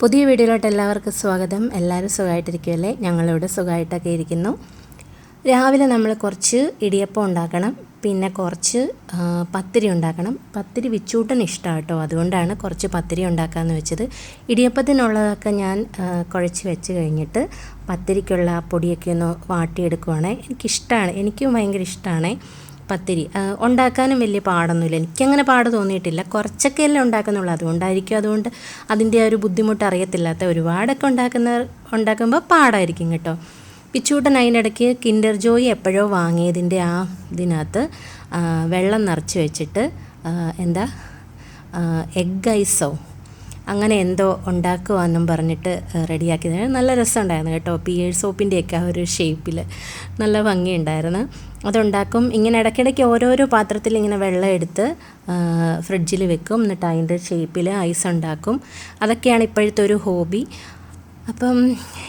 പുതിയ വീഡിയോയിലോട്ട് എല്ലാവർക്കും സ്വാഗതം. എല്ലാവരും സുഖമായിട്ടിരിക്കുമല്ലേ ഞങ്ങളിവിടെ സുഖമായിട്ടൊക്കെ ഇരിക്കുന്നു. രാവിലെ നമ്മൾ കുറച്ച് ഇടിയപ്പം ഉണ്ടാക്കണം പിന്നെ കുറച്ച് പത്തിരി ഉണ്ടാക്കണം. പത്തിരി വിച്ചൂട്ടന് ഇഷ്ടമാണ് കേട്ടോ അതുകൊണ്ടാണ് കുറച്ച് പത്തിരി ഉണ്ടാക്കാമെന്ന് വെച്ചത്. ഇടിയപ്പത്തിനുള്ളതൊക്കെ ഞാൻ കുഴച്ച് വെച്ച് കഴിഞ്ഞിട്ട് പത്തിരിക്കുള്ള പൊടിയൊക്കെ ഒന്ന് വാട്ടിയെടുക്കുവാണേ. എനിക്കിഷ്ടമാണ് എനിക്കും ഭയങ്കര ഇഷ്ടമാണ് പത്തിരി. ഉണ്ടാക്കാനും വലിയ പാടൊന്നുമില്ല. എനിക്കങ്ങനെ പാട് തോന്നിയിട്ടില്ല. കുറച്ചൊക്കെ അല്ലേ ഉണ്ടാക്കുന്നുള്ളൂ. അതുകൊണ്ടായിരിക്കും അതുകൊണ്ട് അതിന്റെ ആ ഒരു ബുദ്ധിമുട്ട് അറിയത്തില്ലാത്ത ഒരുപാടൊക്കെ ഉണ്ടാക്കുന്ന ഉണ്ടാക്കുമ്പോൾ പാടായിരിക്കും കേട്ടോ. പിച്ചൂട്ടൻ അതിനിടയ്ക്ക് കിൻഡർ ജോയി എപ്പോഴോ വാങ്ങിയതിന്റെ ആ ഇതിനകത്ത് വെള്ളം നിറച്ച് വെച്ചിട്ട് എന്താ എഗ് ഐസോ അങ്ങനെ എന്തോ ഉണ്ടാക്കുവാന്നും പറഞ്ഞിട്ട് റെഡിയാക്കിയത് നല്ല രസമുണ്ടായിരുന്നു കേട്ടോ. പിയേഴ് സോപ്പിന്റെയൊക്കെ ആ ഒരു ഷേപ്പിൽ നല്ല ഭംഗിയുണ്ടായിരുന്നു. അതുണ്ടാക്കും. ഇങ്ങനെ ഇടയ്ക്കിടയ്ക്ക് ഓരോരോ പാത്രത്തിൽ ഇങ്ങനെ വെള്ളം എടുത്ത് ഫ്രിഡ്ജിൽ വെക്കും. എന്നിട്ട് അതിന്റെ ഷേപ്പിൽ ഐസ് ഉണ്ടാക്കും. അതൊക്കെയാണ് ഇപ്പോഴത്തെ ഒരു ഹോബി അപ്പം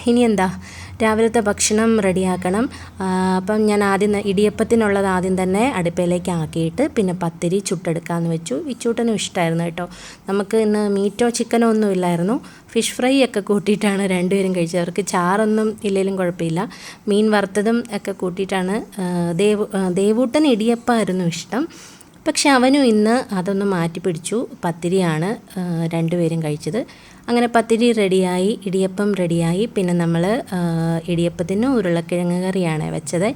ഇനി എന്താ? രാവിലത്തെ ഭക്ഷണം റെഡിയാക്കണം. അപ്പം ഞാൻ ആദ്യം ഇടിയപ്പത്തിനുള്ളത് ആദ്യം തന്നെ അടുപ്പയിലേക്ക് ആക്കിയിട്ട് പിന്നെ പത്തിരി ചുട്ടെടുക്കാമെന്ന് വെച്ചു. ഇച്ചൂട്ടനും ഇഷ്ടമായിരുന്നു കേട്ടോ. നമുക്ക് ഇന്ന് മീറ്റോ ചിക്കനോ ഒന്നും ഇല്ലായിരുന്നു. ഫിഷ് ഫ്രൈ ഒക്കെ കൂട്ടിയിട്ടാണ് രണ്ടുപേരും കഴിച്ചത്. അവർക്ക് ചാറൊന്നും ഇല്ലെങ്കിലും കുഴപ്പമില്ല. മീൻ വറുത്തതും ഒക്കെ കൂട്ടിയിട്ടാണ് ദേവൂട്ടൻ ഇടിയപ്പമായിരുന്നു ഇഷ്ടം. പക്ഷെ അവനും ഇന്ന് അതൊന്ന് മാറ്റി പിടിച്ചു. പത്തിരിയാണ് രണ്ടുപേരും കഴിച്ചത്. അങ്ങനെ പത്തിരി റെഡിയായി ഇടിയപ്പം റെഡിയായി. പിന്നെ നമ്മൾ ഇടിയപ്പത്തിന് ഉരുളക്കിഴങ്ങ് കറിയാണ് വെച്ചത്.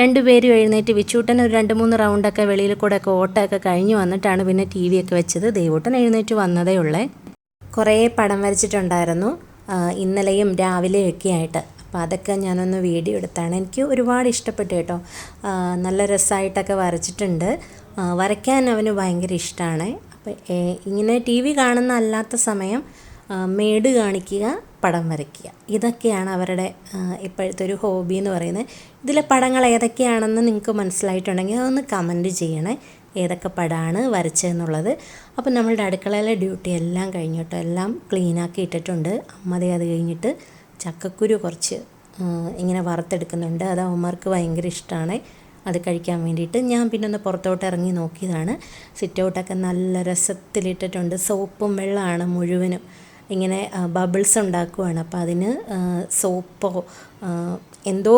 രണ്ടുപേരും എഴുന്നേറ്റ് വിച്ചൂട്ടൻ ഒരു രണ്ട് മൂന്ന് റൗണ്ടൊക്കെ വെളിയിൽ കൂടെ ഒക്കെ ഓട്ടമൊക്കെ കഴിഞ്ഞ് വന്നിട്ടാണ് പിന്നെ ടി വി ഒക്കെ വെച്ചത്. ദേവൂട്ടൻ എഴുന്നേറ്റ് വന്നതേ ഉള്ളേ. കുറേ പടം വരച്ചിട്ടുണ്ടായിരുന്നു ഇന്നലെയും രാവിലെയൊക്കെ ആയിട്ട്. അപ്പോൾ അതൊക്കെ ഞാനൊന്ന് വീഡിയോ എടുത്താണ്. എനിക്ക് ഒരുപാട് ഇഷ്ടപ്പെട്ടു കേട്ടോ. നല്ല രസമായിട്ടൊക്കെ വരച്ചിട്ടുണ്ട്. വരയ്ക്കാൻ അവന് ഭയങ്കര ഇഷ്ടമാണ് അപ്പോൾ ഇങ്ങനെ ടി വി കാണുന്ന അല്ലാത്ത സമയം മേട് കാണിക്കുക പടം വരയ്ക്കുക. ഇതൊക്കെയാണ് അവരുടെ ഇപ്പോഴത്തെ ഒരു ഹോബി എന്ന് പറയുന്നത്. ഇതിലെ പടങ്ങൾ ഏതൊക്കെയാണെന്ന് നിങ്ങൾക്ക് മനസ്സിലായിട്ടുണ്ടെങ്കിൽ അതൊന്ന് കമന്റ് ചെയ്യണേ. ഏതൊക്കെ പടമാണ് വരച്ചതെന്നുള്ളത്. അപ്പം നമ്മളുടെ അടുക്കളയിലെ ഡ്യൂട്ടി എല്ലാം കഴിഞ്ഞിട്ടോ എല്ലാം ക്ലീനാക്കി ഇട്ടിട്ടുണ്ട്. അമ്മതേ അത് കഴിഞ്ഞിട്ട് ചക്കക്കുരു കുറച്ച് ഇങ്ങനെ വറുത്തെടുക്കുന്നുണ്ട്. അത് അവന്മാർക്ക് ഭയങ്കര ഇഷ്ടമാണ് അത് കഴിക്കാൻ വേണ്ടിയിട്ട് ഞാൻ പിന്നെ ഒന്ന് പുറത്തോട്ട് ഇറങ്ങി നോക്കിയതാണ്. സിറ്റ് ഔട്ടൊക്കെ നല്ല രസത്തിലിട്ടിട്ടുണ്ട്. സോപ്പും വെള്ളമാണ് മുഴുവനും. ഇങ്ങനെ ബബിൾസ് ഉണ്ടാക്കുവാണ്. അപ്പോൾ അതിന് സോപ്പോ എന്തോ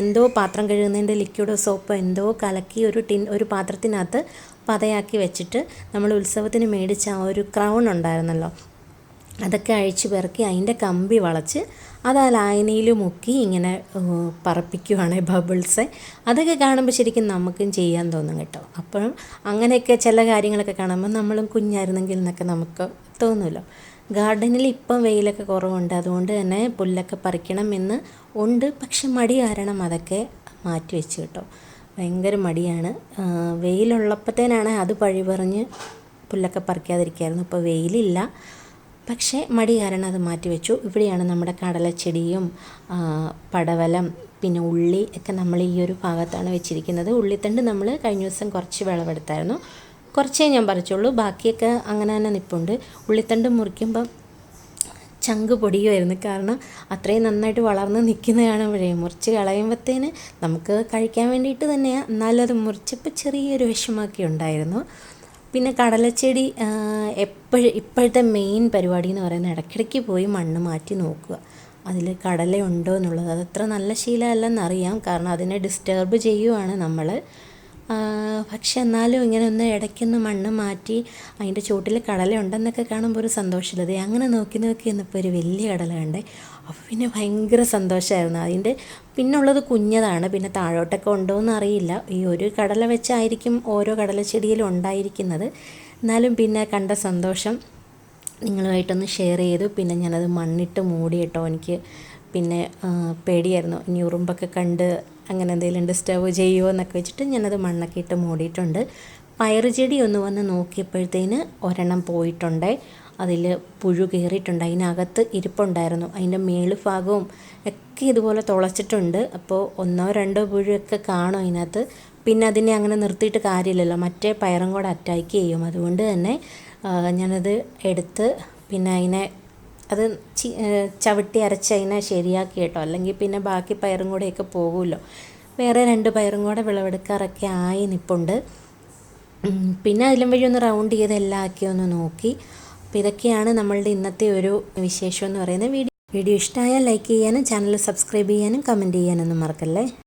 എന്തോ പാത്രം കഴുകുന്നതിന്റെ ലിക്വിഡോ സോപ്പോ എന്തോ കലക്കി ഒരു ടിൻ ഒരു പാത്രത്തിനകത്ത് പതയാക്കി വെച്ചിട്ട് നമ്മൾ ഉത്സവത്തിന് മേടിച്ച ആ ഒരു ക്രൗൺ ഉണ്ടായിരുന്നല്ലോ. അതൊക്കെ അഴിച്ചു പെറുക്കി അതിന്റെ കമ്പി വളച്ച് അത് ആ ലായനിയിൽ മുക്കി ഇങ്ങനെ പറപ്പിക്കുവാണ് ബബിൾസ്. അതൊക്കെ കാണുമ്പോൾ ശരിക്കും നമുക്കും ചെയ്യാൻ തോന്നും കേട്ടോ. അപ്പോഴും അങ്ങനെയൊക്കെ ചില കാര്യങ്ങളൊക്കെ കാണുമ്പോൾ നമ്മളും കുഞ്ഞായിരുന്നെങ്കിൽ എന്നൊക്കെ നമുക്ക് തോന്നുമല്ലോ. ഗാർഡനിൽ ഇപ്പം വെയിലൊക്കെ കുറവുണ്ട്. അതുകൊണ്ട് തന്നെ പുല്ലൊക്കെ പറിക്കണം എന്ന് ഉണ്ട്. പക്ഷെ മടി കാരണം അതൊക്കെ മാറ്റി വെച്ച് കേട്ടോ. ഭയങ്കര മടിയാണ്. വെയിലുള്ളപ്പോഴത്തേനാണ് അത് പഴി പറഞ്ഞ് പുല്ലൊക്കെ പറിക്കാതിരിക്കായിരുന്നു. ഇപ്പോൾ വെയിലില്ല. പക്ഷേ മടി കാരണം അത് മാറ്റിവെച്ചു. ഇവിടെയാണ് നമ്മുടെ കടലച്ചെടിയും പടവലം പിന്നെ ഉള്ളി ഒക്കെ നമ്മൾ ഈ ഒരു ഭാഗത്താണ് വെച്ചിരിക്കുന്നത്. ഉള്ളിത്തണ്ട് നമ്മൾ കഴിഞ്ഞ ദിവസം കുറച്ച് വിളവെടുത്തായിരുന്നു. കുറച്ചേ ഞാൻ പറിച്ചുള്ളൂ. ബാക്കിയൊക്കെ അങ്ങനെ തന്നെ നിപ്പുണ്ട്. ഉള്ളിത്തണ്ട് മുറിക്കുമ്പം ചങ്ക് പൊടിയുമായിരുന്നു. കാരണം അത്രയും നന്നായിട്ട് വളർന്ന് നിൽക്കുന്നതാണ് ഇവിടെ മുറിച്ച് കളയുമ്പോഴത്തേന് നമുക്ക് കഴിക്കാൻ വേണ്ടിയിട്ട് തന്നെയാണ് എന്നാലും അത് മുറിച്ചപ്പോൾ ചെറിയൊരു വിഷമമൊക്കെ ഉണ്ടായിരുന്നു. പിന്നെ കടലച്ചെടി എപ്പോഴും ഇപ്പോഴത്തെ മെയിൻ പരിപാടി എന്ന് പറയുന്നത് ഇടയ്ക്കിടയ്ക്ക് പോയി മണ്ണ് മാറ്റി നോക്കുക. അതിൽ കടലയുണ്ടോ എന്നുള്ളത്. അതത്ര നല്ല ശീലമല്ലെന്നറിയാം. കാരണം അതിനെ ഡിസ്റ്റർബ് ചെയ്യുവാണ് നമ്മൾ പക്ഷെ എന്നാലും ഇങ്ങനെ ഒന്ന് ഇടയ്ക്കൊന്ന് മണ്ണ് മാറ്റി അതിന്റെ ചുവട്ടിൽ കടല ഉണ്ടെന്നൊക്കെ കാണുമ്പോൾ ഒരു സന്തോഷമില്ലത് അങ്ങനെ നോക്കി നോക്കി എന്നിപ്പോൾ ഒരു വലിയ കടല കണ്ടേ. അപ്പോൾ പിന്നെ ഭയങ്കര സന്തോഷമായിരുന്നു. അതിന്റെ പിന്നുള്ളത് കുഞ്ഞതാണ്. പിന്നെ താഴോട്ടൊക്കെ ഉണ്ടോ എന്ന് അറിയില്ല. ഈ ഒരു കടല വെച്ചായിരിക്കും ഓരോ കടലച്ചെടിയിലും ഉണ്ടായിരിക്കുന്നത്. എന്നാലും പിന്നെ കണ്ട സന്തോഷം. നിങ്ങളുമായിട്ടൊന്ന് ഷെയർ ചെയ്തു. പിന്നെ ഞാനത് മണ്ണിട്ട് മൂടി കേട്ടോ എനിക്ക് പിന്നെ പേടിയായിരുന്നു. ഇനി ഉറുമ്പൊക്കെ കണ്ട് അങ്ങനെ എന്തെങ്കിലും ഡിസ്റ്റർബ് ചെയ്യുമോ എന്നൊക്കെ വെച്ചിട്ട് ഞാനത് മണ്ണൊക്കെ ഇട്ട് മൂടിയിട്ടുണ്ട്. പയറ് ചെടി ഒന്ന് വന്ന് നോക്കിയപ്പോഴത്തേന് ഒരെണ്ണം പോയിട്ടുണ്ട്. അതിൽ പുഴു കയറിയിട്ടുണ്ട്. അതിനകത്ത് ഇരിപ്പുണ്ടായിരുന്നു. അതിന്റെ മേൾ ഭാഗവും ഒക്കെ ഇതുപോലെ തുളച്ചിട്ടുണ്ട്. അപ്പോൾ ഒന്നോ രണ്ടോ പുഴുവൊക്കെ കാണും അതിനകത്ത്. പിന്നെ അതിനെ അങ്ങനെ നിർത്തിയിട്ട് കാര്യമില്ലല്ലോ. മറ്റേ പയറും കൂടെ അറ്റാക്ക് ചെയ്യും. അതുകൊണ്ട് തന്നെ ഞാനത് എടുത്ത് പിന്നെ അതിനെ അത് ചവിട്ടി അരച്ച് അതിനെ ശരിയാക്കി കേട്ടോ അല്ലെങ്കിൽ പിന്നെ ബാക്കി പയറും കൂടെയൊക്കെ പോകുമല്ലോ? വേറെ രണ്ട് പയറും കൂടെ വിളവെടുക്കാറൊക്കെ ആയി നിപ്പുണ്ട് പിന്നെ അതിലും വഴി ഒന്ന് റൗണ്ട് ചെയ്ത് എല്ലാം ആക്കി ഒന്ന് നോക്കി. അപ്പോൾ ഇതൊക്കെയാണ് നമ്മളുടെ ഇന്നത്തെ ഒരു വിശേഷം എന്ന് പറയുന്നത്. വീഡിയോ വീഡിയോ ഇഷ്ടമായാൽ ലൈക്ക് ചെയ്യാനും ചാനൽ സബ്സ്ക്രൈബ് ചെയ്യാനും കമന്റ് ചെയ്യാനൊന്നും മറക്കല്ലേ?